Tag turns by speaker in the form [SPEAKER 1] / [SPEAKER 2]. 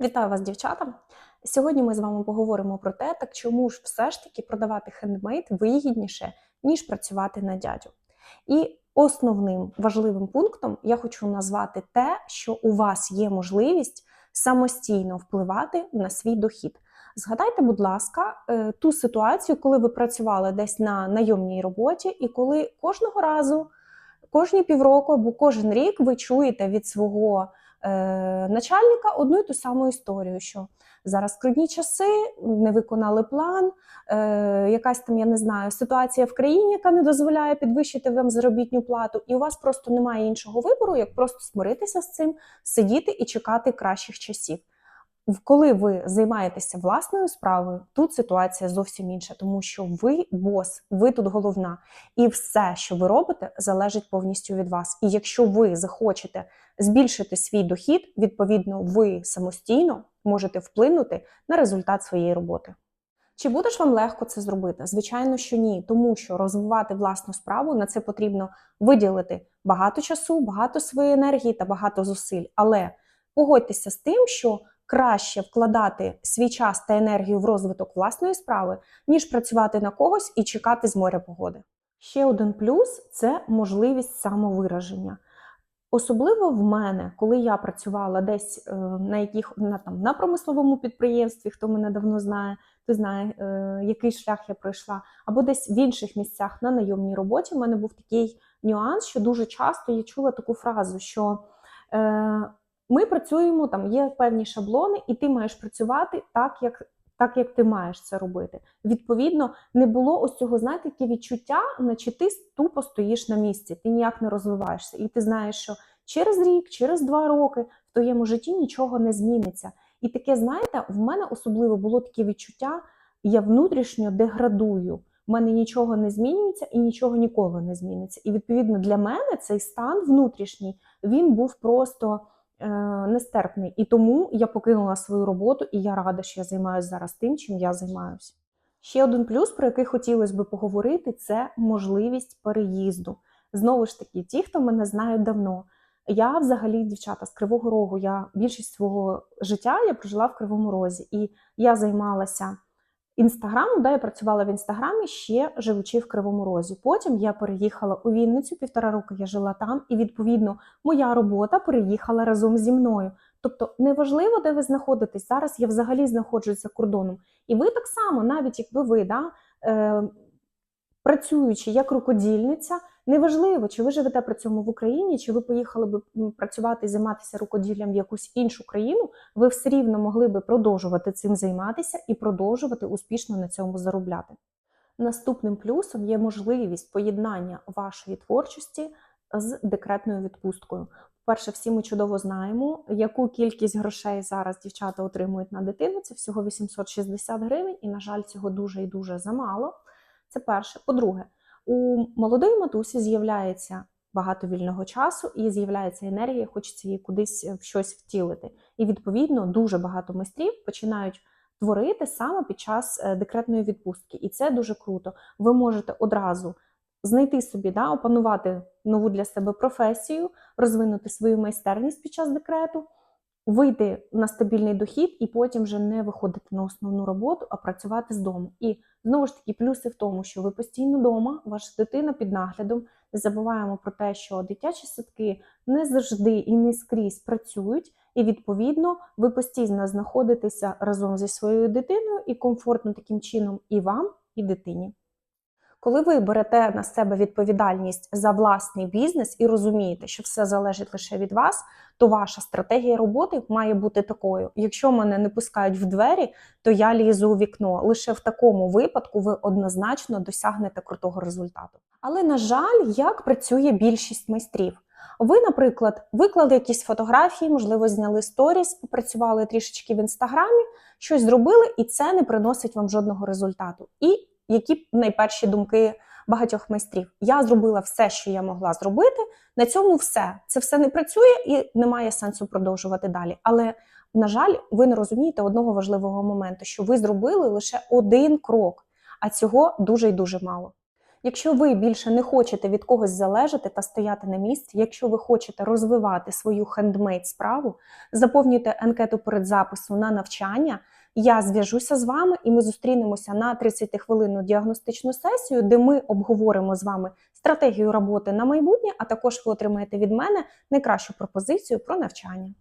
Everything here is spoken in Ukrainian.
[SPEAKER 1] Вітаю вас, дівчата! Сьогодні ми з вами поговоримо про те, так чому ж все ж таки продавати хендмейд вигідніше, ніж працювати на дядю. І основним важливим пунктом я хочу назвати те, що у вас є можливість самостійно впливати на свій дохід. Згадайте, будь ласка, е, ту ситуацію, коли ви працювали десь на найомній роботі, і коли кожного разу, кожні півроку або кожен рік ви чуєте від свого начальника одну і ту саму історію, що зараз складні часи, не виконали план, е, якась там, я не знаю, ситуація в країні, яка не дозволяє підвищити вам заробітну плату, і у вас просто немає іншого вибору, як просто смиритися з цим, сидіти і чекати кращих часів. Коли ви займаєтеся власною справою, тут ситуація зовсім інша, тому що ви бос, ви тут головна, і все, що ви робите, залежить повністю від вас. І якщо ви захочете збільшити свій дохід, відповідно, ви самостійно можете вплинути на результат своєї роботи. Чи буде ж вам легко це зробити? Звичайно, що ні, тому що розвивати власну справу на це потрібно виділити багато часу, багато своєї енергії та багато зусиль. Але погодьтеся з тим, що краще вкладати свій час та енергію в розвиток власної справи, ніж працювати на когось і чекати з моря погоди. Ще один плюс це можливість самовираження. Особливо в мене, коли я працювала десь е, на яких на там на промисловому підприємстві, хто мене давно знає, той знає, е, який шлях я пройшла, або десь в інших місцях на найомній роботі. У мене був такий нюанс, що дуже часто я чула таку фразу, що е, ми працюємо, там є певні шаблони, і ти маєш працювати так, як. Так як ти маєш це робити. Відповідно, не було ось цього, знаєте, таке відчуття, наче ти тупо стоїш на місці, ти ніяк не розвиваєшся. І ти знаєш, що через рік, через два роки в твоєму житті нічого не зміниться. І таке, знаєте, в мене особливо було таке відчуття, я внутрішньо деградую. В мене нічого не змінюється і нічого ніколи не зміниться. І відповідно для мене цей стан внутрішній він був просто нестерпний. І тому я покинула свою роботу, і я рада, що я займаюся зараз тим, чим я займаюся. Ще один плюс, про який хотілося би поговорити, це можливість переїзду. Знову ж таки, ті, хто мене знають давно. Я взагалі, дівчата, з Кривого Рогу, я більшість свого життя я прожила в Кривому Розі, і я займалася інстаграмом, да, я працювала в інстаграмі ще живучи в Кривому Розі. Потім я переїхала у Вінницю, півтора року я жила там, і відповідно моя робота переїхала разом зі мною. Тобто неважливо, де ви знаходитесь. Зараз я взагалі знаходжусь за кордоном. І ви так само, навіть якби ви да, е, працюючи як рукодільниця, неважливо, чи ви живете при цьому в Україні, чи ви поїхали би працювати і займатися рукоділлям в якусь іншу країну, ви все рівно могли би продовжувати цим займатися і продовжувати успішно на цьому заробляти. Наступним плюсом є можливість поєднання вашої творчості з декретною відпусткою. Перше, всі ми чудово знаємо, яку кількість грошей зараз дівчата отримують на дитину. Це всього 860 гривень, і, на жаль, цього дуже і дуже замало. Це перше. По-друге, у молодої матусі з'являється багато вільного часу і з'являється енергія, хочеться її кудись в щось втілити. І відповідно дуже багато майстрів починають творити саме під час е, декретної відпустки. І це дуже круто. Ви можете одразу знайти собі, да, опанувати нову для себе професію, розвинути свою майстерність під час декрету, вийти на стабільний дохід і потім вже не виходити на основну роботу, а працювати з дому. І знову ж таки, плюси в тому, що ви постійно вдома, ваша дитина під наглядом. Не забуваємо про те, що дитячі садки не завжди і не скрізь працюють, і відповідно ви постійно знаходитеся разом зі своєю дитиною і комфортно таким чином і вам, і дитині. Коли ви берете на себе відповідальність за власний бізнес і розумієте, що все залежить лише від вас, то ваша стратегія роботи має бути такою: якщо мене не пускають в двері, то я лізу у вікно. Лише в такому випадку ви однозначно досягнете крутого результату. Але на жаль, як працює більшість майстрів? Ви, наприклад, виклали якісь фотографії, можливо, зняли сторіс, попрацювали трішечки в інстаграмі, щось зробили, і це не приносить вам жодного результату. І які найперші думки багатьох майстрів? Я зробила все, що я могла зробити. На цьому все. Це все не працює і немає сенсу продовжувати далі. Але на жаль, ви не розумієте одного важливого моменту, що ви зробили лише один крок, а цього дуже і дуже мало. Якщо ви більше не хочете від когось залежати та стояти на місці, якщо ви хочете розвивати свою хендмейд справу, заповнюйте анкету перед запису на навчання. Я зв'яжуся з вами, і ми зустрінемося на 30-хвилинну діагностичну сесію, де ми обговоримо з вами стратегію роботи на майбутнє, а також ви отримаєте від мене найкращу пропозицію про навчання.